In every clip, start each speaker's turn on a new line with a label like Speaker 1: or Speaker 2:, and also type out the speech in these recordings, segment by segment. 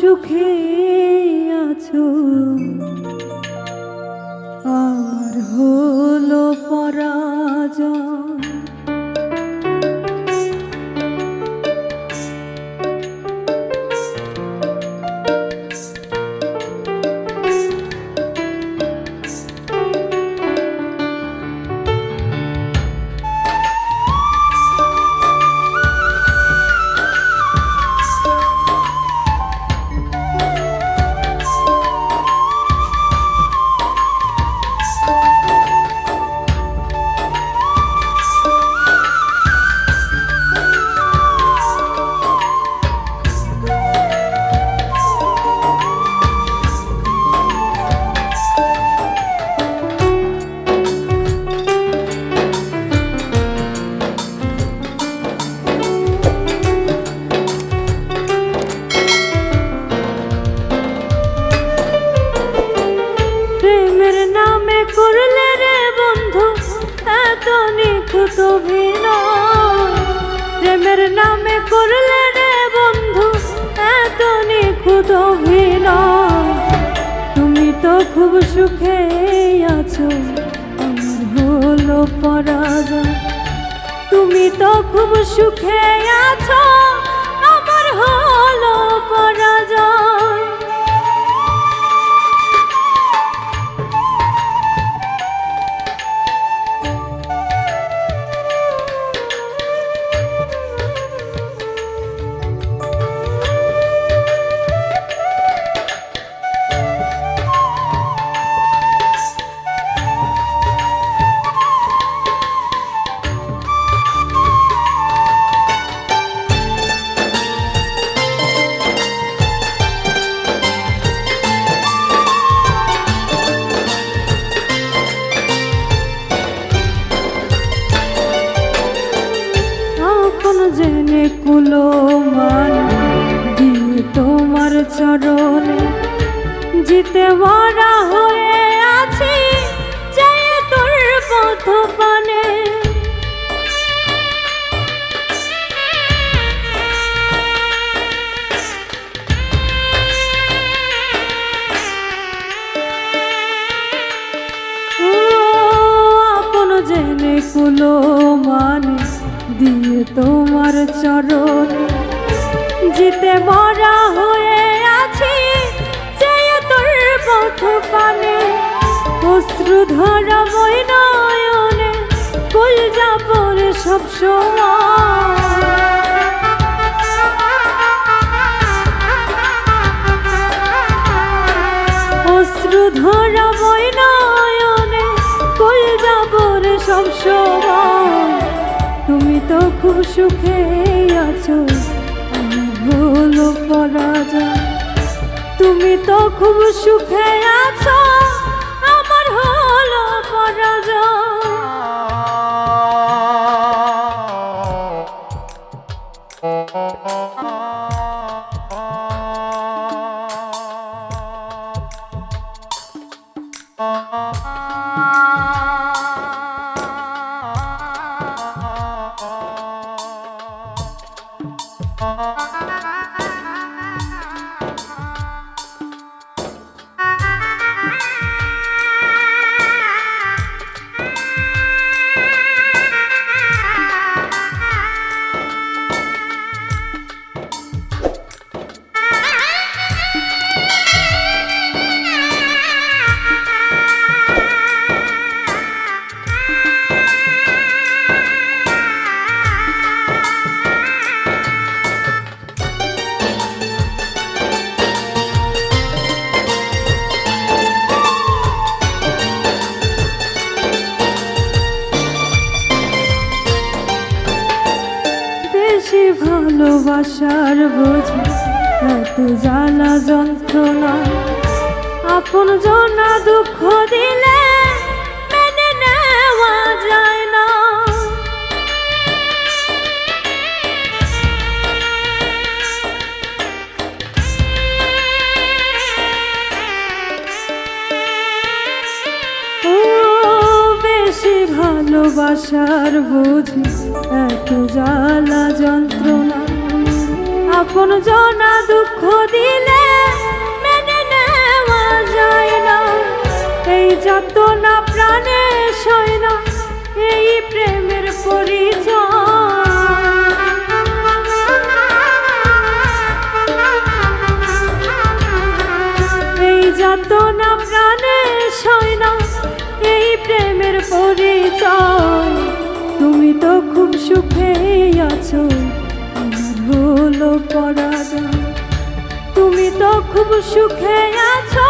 Speaker 1: সুখে আছো। আমার হলো পরাজয় অভিনয়। প্রেমের নামে করলে রে বন্ধু, এত নিখুঁত অভিনয়। তুমি তো খুব সুখে আছো হলো পরাজয়। তুমি তো খুব সুখে আছো, আমার হলো পরাজয়। চরণে জিতে মরা হয়ে আছি, চাই তোর পথ পানে জেনে কুলো মানে দিয়ে তোমার চরণে জিতে মরা হয়ে অশ্রু ধরা বই নয়নে কুল যাবরে সব অশ্রু ধরা বই নয়নে কুল যাবরে সব সময়। তুমি তো খুব সুখে আছো আমার হলো পরাজয়। তুমি তো খুব সুখে আছো। হলো বেশি ভালোবাসার বোঝে এত জ্বালা যন্ত্রণা। আপন জনা দুঃখ দিলে মেনে নেওয়া যায়। ভালোবাসার বুঝি এত জ্বালা যন্ত্রণা। আপন জনা দুঃখ দিলে পরাজয় তুমি তো খুব সুখে আছো।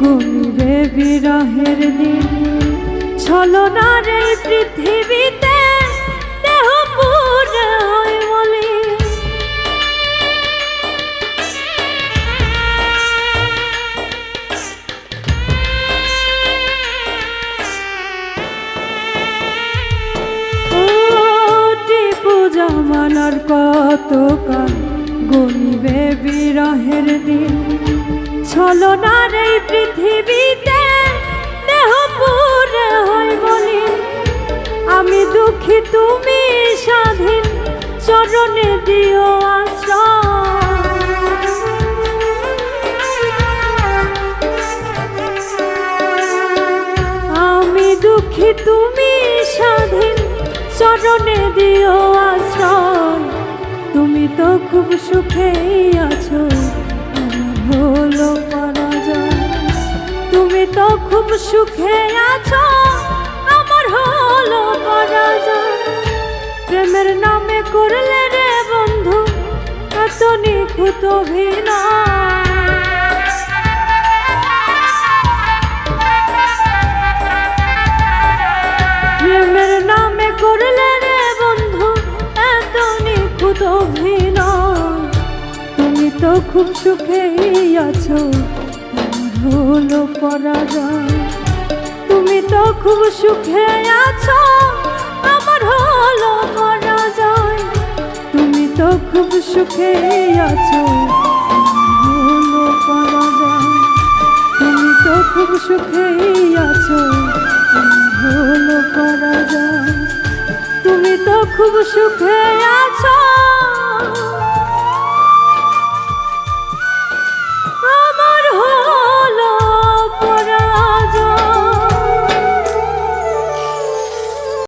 Speaker 1: গুনবে বিরহের দিন। ছলনার এই পৃথিবীতে দেহ বলে ও টিপু কত কাল গনিবে বিরহের দিন। ছলনার এই পৃথিবীতে দেহ পুরে হয় বলি আমি দুঃখী, তুমি স্বাধীন, চরণে দিও আশ্রয়। আমি দুঃখী, তুমি স্বাধীন, চরণে দিও আশ্রয়। তুমি তো খুব সুখেই আছো। সুখে আছো? আমার হলো পরাজয়। প্রেমের নামে করলে রে বন্ধু, এত নিখুঁত অভিনয়। প্রেমের নামে করলে রে বন্ধু, এত নিখুঁত তুমি তো খুব সুখেই আছো হলো পরাজয়। তুমি তো খুব সুখে আছো, আমার হলো পরাজয় তুমি তো খুব সুখে আছো হলো পরাজয় তুমি তো খুব সুখে আছো হলো পরাজয় তুমি তো খুব সুখে আছো